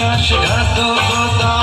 বিশ্বাসঘাতকতা